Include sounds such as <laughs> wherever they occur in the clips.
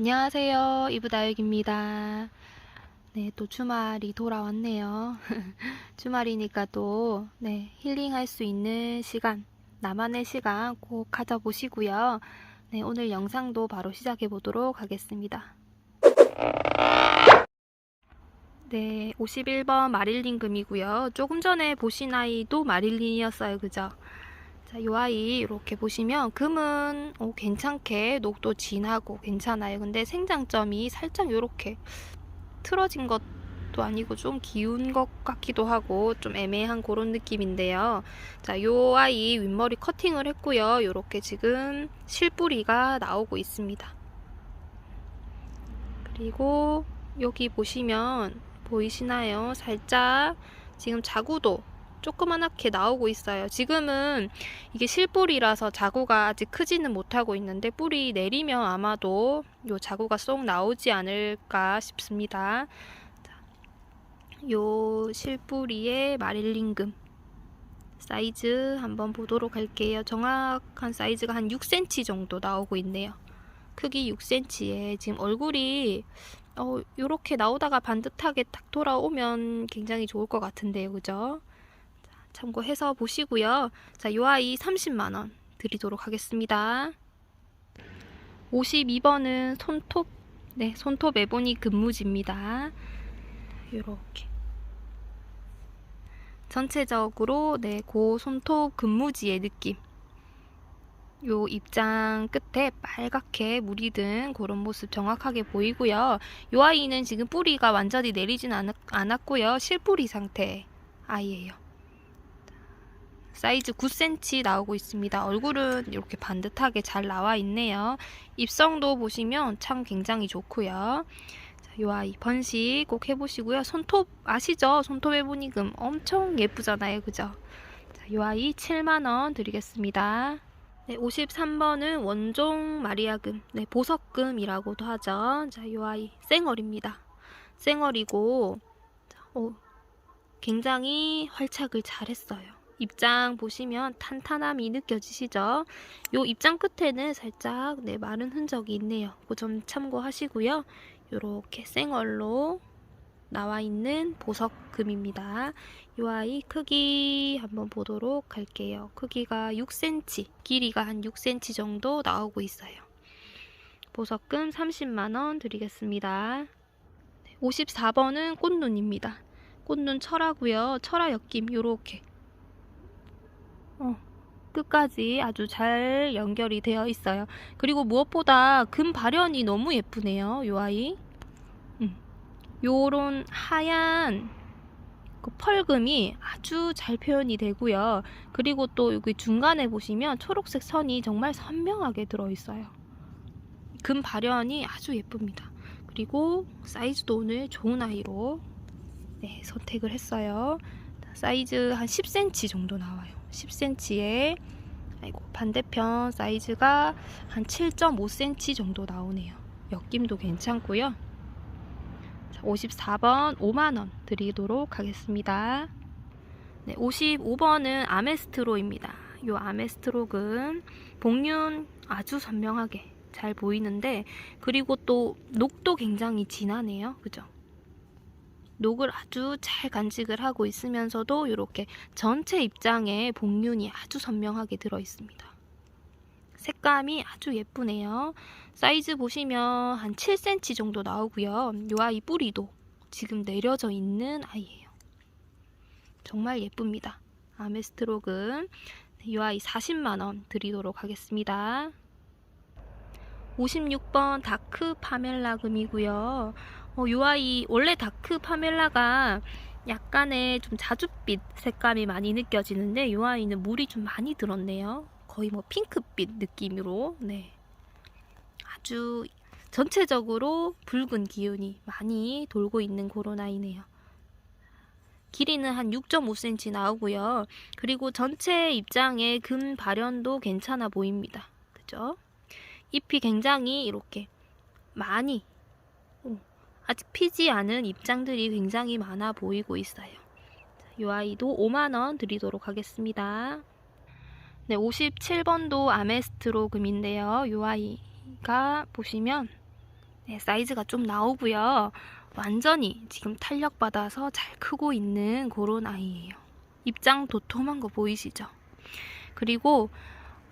안녕하세요. 이브다육입니다. 네, 또 주말이 돌아왔네요. <laughs> 주말이니까 또, 네, 힐링할 수 있는 시간, 나만의 시간 꼭 가져보시고요. 네, 오늘 영상도 바로 시작해 보도록 하겠습니다. 네, 51번 마릴린 금이고요. 조금 전에 보신 아이도 마릴린이었어요. 그죠? 자, 요 아이 이렇게 보시면 금은 오, 괜찮게 녹도 진하고 괜찮아요. 근데 생장점이 살짝 요렇게 틀어진 것도 아니고 좀 기운 것 같기도 하고 좀 애매한 그런 느낌인데요. 자, 요 아이 윗머리 커팅을 했고요. 요렇게 지금 실뿌리가 나오고 있습니다. 그리고 여기 보시면 보이시나요? 살짝 지금 자구도 조그만하게 나오고 있어요. 지금은 이게 실뿌리라서 자구가 아직 크지는 못하고 있는데 뿌리 내리면 아마도 요 자구가 쏙 나오지 않을까 싶습니다. 자, 요 실뿌리의 마릴린금 사이즈 한번 보도록 할게요. 정확한 사이즈가 한 6cm 정도 나오고 있네요. 크기 6cm에 지금 얼굴이 어, 요렇게 나오다가 반듯하게 딱 돌아오면 굉장히 좋을 것 같은데요. 그죠? 참고해서 보시고요. 자, 요 아이 30만원 드리도록 하겠습니다. 52번은 손톱, 네, 손톱 에보니 금무지입니다. 요렇게. 전체적으로, 네, 고 손톱 금무지의 느낌. 요 입장 끝에 빨갛게 물이 든 그런 모습 정확하게 보이고요. 요 아이는 지금 뿌리가 완전히 내리진 않, 않았고요. 실뿌리 상태 아이예요. 사이즈 9cm 나오고 있습니다. 얼굴은 이렇게 반듯하게 잘 나와 있네요. 입성도 보시면 참 굉장히 좋고요. 자, 이 번식 꼭 해보시고요. 손톱 아시죠? 손톱 해보니금 엄청 예쁘잖아요. 그죠? 자, 이 아이 7만원 드리겠습니다. 네, 53번은 원종 마리아금, 네, 보석금이라고도 하죠. 자, 이 아이 생얼입니다. 생얼이고, 자, 오, 굉장히 활착을 잘했어요. 입장 보시면 탄탄함이 느껴지시죠? 요 입장 끝에는 살짝 네, 마른 흔적이 있네요. 그 점 참고하시고요. 요렇게 생얼로 나와 있는 보석금입니다. 이 아이 크기 한번 보도록 할게요. 크기가 6cm, 길이가 한 6cm 정도 나오고 있어요. 보석금 30만원 드리겠습니다. 54번은 꽃눈입니다. 꽃눈 철하고요. 철화 엮임 요렇게 어, 끝까지 아주 잘 연결이 되어 있어요. 그리고 무엇보다 금 발현이 너무 예쁘네요. 요 아이. 음. 요런 하얀 그 펄금이 아주 잘 표현이 되고요. 그리고 또 여기 중간에 보시면 초록색 선이 정말 선명하게 들어있어요. 금 발현이 아주 예쁩니다. 그리고 사이즈도 오늘 좋은 아이로 네, 선택을 했어요. 사이즈 한 10cm 정도 나와요. 10cm에 아이고 반대편 사이즈가 한 7.5cm 정도 나오네요. 엮임도 괜찮고요. 54번 5만원 드리도록 하겠습니다. 네, 55번은 아메스트로입니다. 이 아메스트록은 복륜 아주 선명하게 잘 보이는데 그리고 또 녹도 굉장히 진하네요. 그죠? 녹을 아주 잘 간직을 하고 있으면서도 이렇게 전체 입장에 복륜이 아주 선명하게 들어 있습니다. 색감이 아주 예쁘네요. 사이즈 보시면 한 7cm 정도 나오고요. 이 아이 뿌리도 지금 내려져 있는 아이예요. 정말 예쁩니다. 아메스트록은 이 아이 40만원 드리도록 하겠습니다. 56번 다크 파멜라금이고요. 어, 이 아이 원래 다크 파멜라가 약간의 좀 자줏빛 색감이 많이 느껴지는데 이 아이는 물이 좀 많이 들었네요. 거의 뭐 핑크빛 느낌으로 네 아주 전체적으로 붉은 기운이 많이 돌고 있는 그런 아이네요. 길이는 한 6.5cm 나오고요. 그리고 전체 입장의 금 발현도 괜찮아 보입니다. 그죠? 잎이 굉장히 이렇게 많이 아직 피지 않은 입장들이 굉장히 많아 보이고 있어요. 이 아이도 5만원 드리도록 하겠습니다. 네, 57번도 아메스트로 금인데요. 이 아이가 보시면 네, 사이즈가 좀 나오고요. 완전히 지금 탄력받아서 잘 크고 있는 그런 아이예요. 입장 도톰한 거 보이시죠? 그리고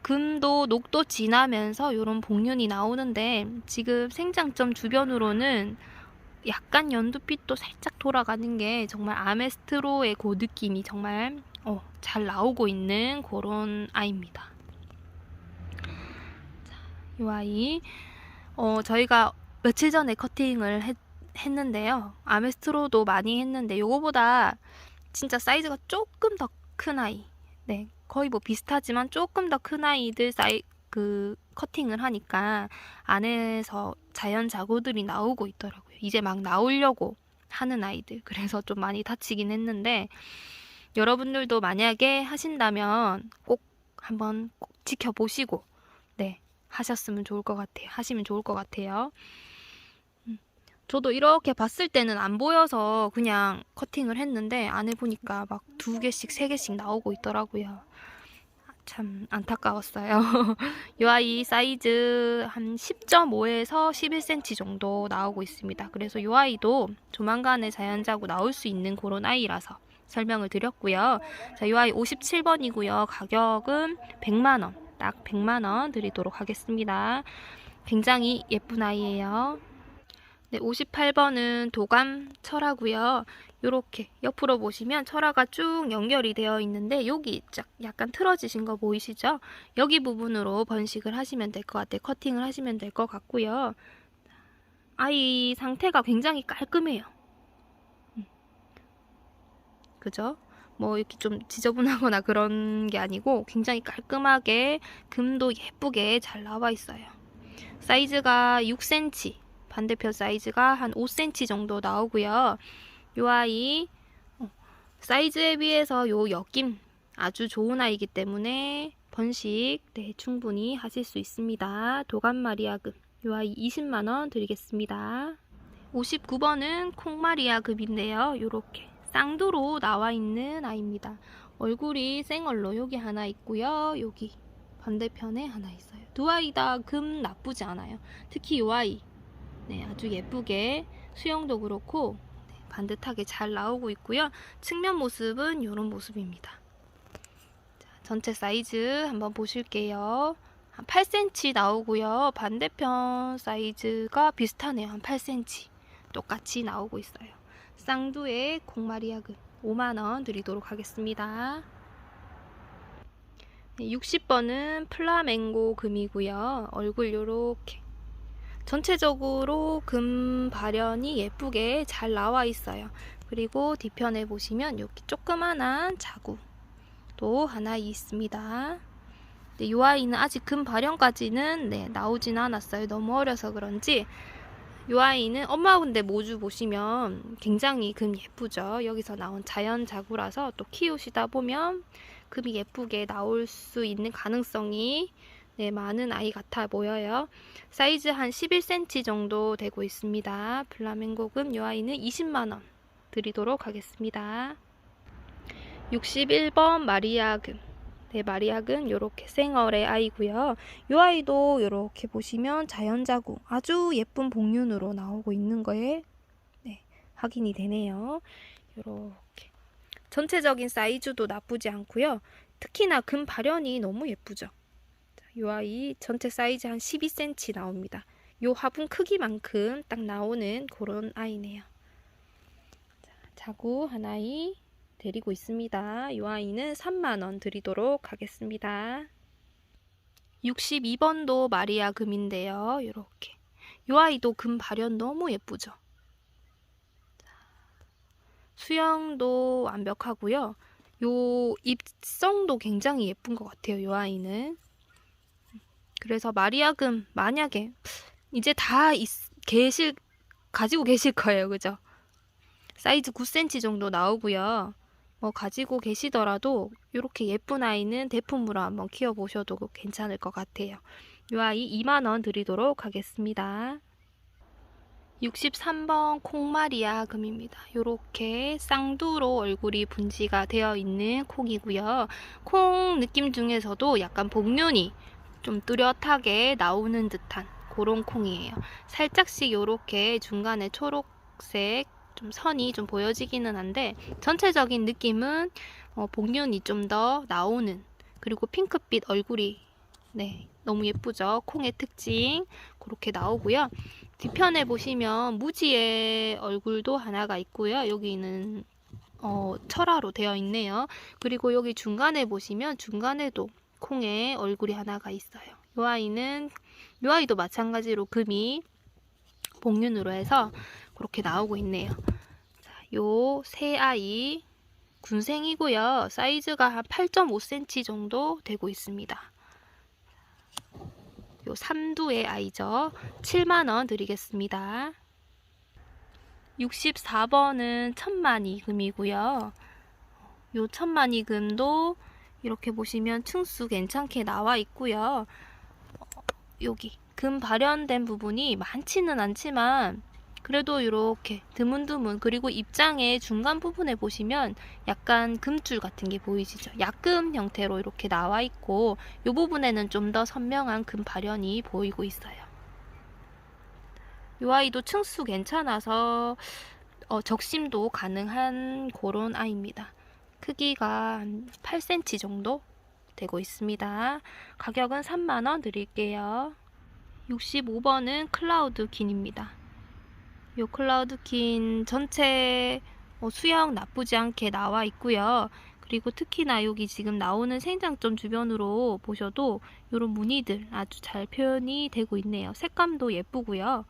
금도 녹도 지나면서 이런 복륜이 나오는데 지금 생장점 주변으로는 약간 연두빛도 살짝 돌아가는 게 정말 아메스트로의 그 느낌이 정말 어, 잘 나오고 있는 그런 아이입니다. 자, 이 아이 어, 저희가 며칠 전에 커팅을 했, 했는데요. 아메스트로도 많이 했는데 요거보다 진짜 사이즈가 조금 더 큰 아이. 네, 거의 뭐 비슷하지만 조금 더 큰 아이들 사이 그 커팅을 하니까 안에서 자연 자구들이 나오고 있더라고요. 이제 막 나오려고 하는 아이들. 그래서 좀 많이 다치긴 했는데 여러분들도 만약에 하신다면 꼭 한번 꼭 지켜보시고 네 하셨으면 좋을 것 같아요. 하시면 좋을 것 같아요. 음, 저도 이렇게 봤을 때는 안 보여서 그냥 커팅을 했는데 안에 보니까 막 두 개씩 세 개씩 나오고 있더라고요. 참 안타까웠어요. <laughs> 이 아이 사이즈 한 10.5에서 11cm 정도 나오고 있습니다. 그래서 이 아이도 조만간에 자연자구 나올 수 있는 그런 아이라서 설명을 드렸고요. 자, 이 아이 57번이고요. 가격은 100만 원, 딱 100만 원 드리도록 하겠습니다. 굉장히 예쁜 아이예요. 네, 58번은 도감 철하고요. 이렇게 옆으로 보시면 철화가 쭉 연결이 되어 있는데 여기 쫙 약간 틀어지신 거 보이시죠? 여기 부분으로 번식을 하시면 될 것 같아요. 커팅을 하시면 될 것 같고요. 아이 상태가 굉장히 깔끔해요. 음. 그죠? 뭐 이렇게 좀 지저분하거나 그런 게 아니고 굉장히 깔끔하게 금도 예쁘게 잘 나와 있어요. 사이즈가 6cm, 반대편 사이즈가 한 5cm 정도 나오고요. 요 아이 어, 사이즈에 비해서 요 엮임 아주 좋은 아이기 때문에 번식 네, 충분히 하실 수 있습니다. 도감 마리아금 요 아이 20만원 드리겠습니다. 59번은 콩마리아금인데요. 요렇게 쌍두로 나와 있는 아이입니다. 얼굴이 생얼로 여기 하나 있고요. 여기 반대편에 하나 있어요. 두 아이 다 금 나쁘지 않아요. 특히 이 아이 네, 아주 예쁘게 수영도 그렇고 네, 반듯하게 잘 나오고 있고요. 측면 모습은 이런 모습입니다. 자, 전체 사이즈 한번 보실게요. 한 8cm 나오고요. 반대편 사이즈가 비슷하네요. 한 8cm 똑같이 나오고 있어요. 쌍두의 콩마리아금 5만원 드리도록 하겠습니다. 60번은 플라멩고 금이고요. 얼굴 요렇게 전체적으로 금 발현이 예쁘게 잘 나와 있어요. 그리고 뒤편에 보시면 이렇게 조그만한 자구도 하나 있습니다. 네, 이 아이는 아직 금 발현까지는 네, 나오진 않았어요. 너무 어려서 그런지 이 아이는 엄마 군데 모주 보시면 굉장히 금 예쁘죠. 여기서 나온 자연 자구라서 또 키우시다 보면 금이 예쁘게 나올 수 있는 가능성이 네, 많은 아이 같아 보여요. 사이즈 한 11cm 정도 되고 있습니다. 플라멩고금 이 아이는 20만원 드리도록 하겠습니다. 61번 마리아금 네, 마리아금 이렇게 생얼의 아이고요. 이 아이도 이렇게 보시면 자연자구 아주 예쁜 복륜으로 나오고 있는 거에 네, 확인이 되네요. 이렇게 전체적인 사이즈도 나쁘지 않고요. 특히나 금 발현이 너무 예쁘죠. 이 아이 전체 사이즈 한 12cm 나옵니다. 요 화분 크기만큼 딱 나오는 그런 아이네요. 자, 자구 하나이 데리고 있습니다. 이 아이는 3만원 드리도록 하겠습니다. 62번도 마리아 금인데요. 이렇게. 이 아이도 금 발현 너무 예쁘죠? 수영도 완벽하고요. 요 입성도 굉장히 예쁜 것 같아요. 이 아이는. 그래서 마리아금 만약에 이제 다 있, 계실 가지고 계실 거예요. 그죠? 사이즈 9cm 정도 나오고요. 뭐 가지고 계시더라도 이렇게 예쁜 아이는 대품으로 한번 키워보셔도 괜찮을 것 같아요. 이 아이 2만원 드리도록 하겠습니다. 63번 콩마리아 금입니다. 이렇게 쌍두로 얼굴이 분지가 되어 있는 콩이고요. 콩 느낌 중에서도 약간 복륜이 좀 뚜렷하게 나오는 듯한 그런 콩이에요. 살짝씩 요렇게 중간에 초록색 좀 선이 좀 보여지기는 한데 전체적인 느낌은 어, 복륜이 좀 더 나오는 그리고 핑크빛 얼굴이 네 너무 예쁘죠? 콩의 특징 그렇게 나오고요. 뒤편에 보시면 무지의 얼굴도 하나가 있고요. 여기는 어, 철화로 되어 있네요. 그리고 여기 중간에 보시면 중간에도 콩의 얼굴이 하나가 있어요 이 아이는 이 아이도 마찬가지로 금이 복륜으로 해서 그렇게 나오고 있네요 요세 아이 군생이고요. 사이즈가 한 8.5cm 정도 되고 있습니다. 요 삼두의 아이죠. 7만원 드리겠습니다. 64번은 천만이금이고요. 요 천만이금도 이렇게 보시면 층수 괜찮게 나와 있고요. 어, 여기 금 발현된 부분이 많지는 않지만 그래도 이렇게 드문드문 그리고 입장의 중간 부분에 보시면 약간 금줄 같은 게 보이시죠? 약금 형태로 이렇게 나와 있고 이 부분에는 좀 더 선명한 금 발현이 보이고 있어요. 이 아이도 층수 괜찮아서 어, 적심도 가능한 그런 아이입니다. 크기가 한 8cm 정도 되고 있습니다. 가격은 3만원 드릴게요. 65번은 클라우드 긴입니다. 요 클라우드킨 전체 어, 수영 나쁘지 않게 나와 있고요. 그리고 특히나 여기 지금 나오는 생장점 주변으로 보셔도 이런 무늬들 아주 잘 표현이 되고 있네요. 색감도 예쁘고요.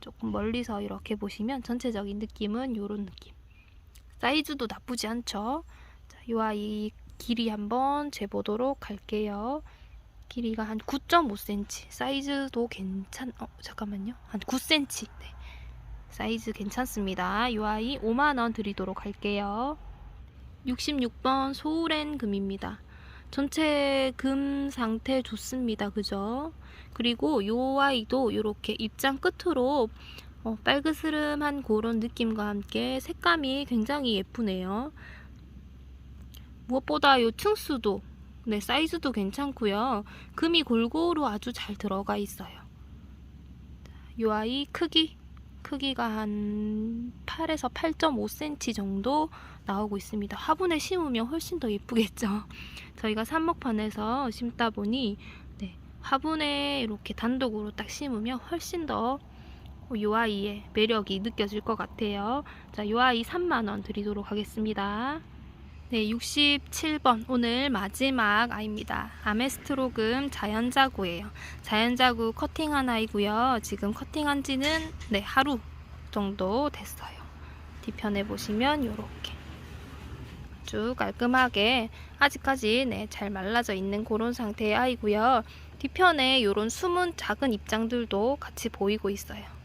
조금 멀리서 이렇게 보시면 전체적인 느낌은 이런 느낌. 사이즈도 나쁘지 않죠. 자, 이 아이 길이 한번 재보도록 할게요. 길이가 한 9.5cm. 사이즈도 괜찮, 어, 잠깐만요. 한 9cm. 네. 사이즈 괜찮습니다. 이 아이 5만원 드리도록 할게요. 66번 소우렌 금입니다. 전체 금 상태 좋습니다. 그죠? 그리고 이 아이도 이렇게 입장 끝으로 어, 빨그스름한 그런 느낌과 함께 색감이 굉장히 예쁘네요. 무엇보다 이 층수도 네, 사이즈도 괜찮고요. 금이 골고루 아주 잘 들어가 있어요. 이 아이 크기 크기가 한 8에서 8.5cm 정도 나오고 있습니다. 화분에 심으면 훨씬 더 예쁘겠죠. <laughs> 저희가 삽목판에서 심다 보니 네, 화분에 이렇게 단독으로 딱 심으면 훨씬 더 이 아이의 매력이 느껴질 것 같아요. 자, 이 아이 3만원 드리도록 하겠습니다. 네, 67번 오늘 마지막 아이입니다. 아메스트로금 자연자구예요. 자연자구 커팅한 아이고요. 지금 커팅한 지는 네, 하루 정도 됐어요. 뒤편에 보시면 이렇게 아주 깔끔하게 아직까지 네, 잘 말라져 있는 그런 상태의 아이고요. 뒤편에 이런 숨은 작은 입장들도 같이 보이고 있어요.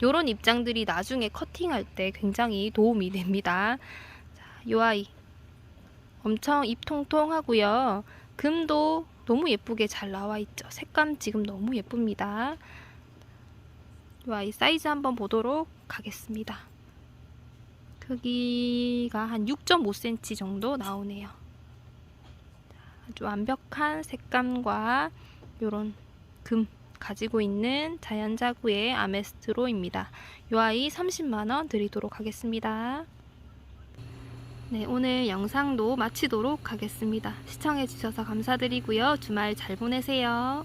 이런 입장들이 나중에 커팅할 때 굉장히 도움이 됩니다. 자, 이 아이 엄청 입 통통하고요. 금도 너무 예쁘게 잘 나와 있죠. 색감 지금 너무 예쁩니다. 이 아이 사이즈 한번 보도록 하겠습니다. 크기가 한 6.5cm 정도 나오네요. 아주 완벽한 색감과 이런 금 가지고 있는 자연자구의 아메스트로입니다. 이 아이 30만원 드리도록 하겠습니다. 네, 오늘 영상도 마치도록 하겠습니다. 시청해주셔서 감사드리고요. 주말 잘 보내세요.